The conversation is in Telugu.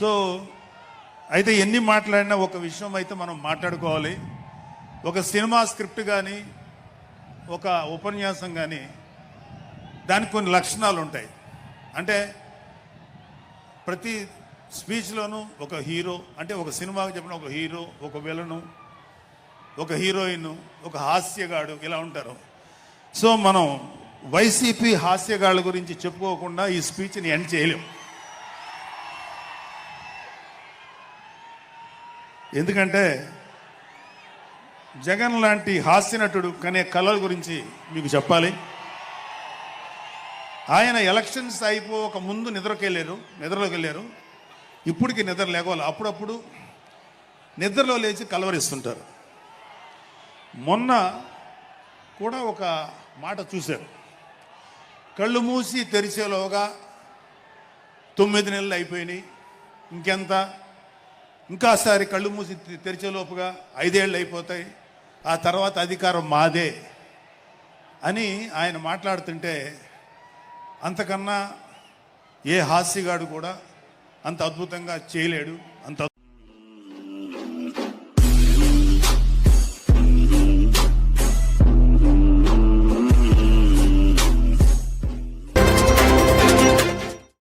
సో అయితే ఎన్ని మాట్లాడినా ఒక విషయం అయితే మనం మాట్లాడుకోవాలి. ఒక సినిమా స్క్రిప్ట్ కానీ ఒక ఉపన్యాసం కానీ దానికి కొన్ని లక్షణాలు ఉంటాయి. అంటే ప్రతి స్పీచ్లోనూ ఒక హీరో అంటే ఒక సినిమాకి చెప్పిన ఒక హీరో ఒక విలను ఒక హీరోయిన్ ఒక హాస్యగాడు ఇలా ఉంటారు. సో మనం వైసీపీ హాస్యగాళ్ళ గురించి చెప్పుకోకుండా ఈ స్పీచ్ని ఎండ్ చేయలేం. ఎందుకంటే జగన్ లాంటి హాస్యనటుడు కనే కళల గురించి మీకు చెప్పాలి. ఆయన ఎలక్షన్స్ అయిపోక ముందు నిద్రకి వెళ్ళారు నిద్రలోకి వెళ్ళారు ఇప్పటికి నిద్ర లేవాలి. అప్పుడప్పుడు నిద్రలో లేచి కలవరిస్తుంటారు. మొన్న కూడా ఒక మాట చూశారు. కళ్ళు మూసి తెరిచేలోగా తొమ్మిది నెలలు అయిపోయినాయి. ఇంకెంత? ఇంకాసారి కళ్ళు మూసి తెరిచేలోపుగా ఐదేళ్ళు అయిపోతాయి. ఆ తర్వాత అధికారం మాదే అని ఆయన మాట్లాడుతుంటే అంతకన్నా ఏ హాస్యగాడు కూడా అంత అద్భుతంగా చేయలేడు.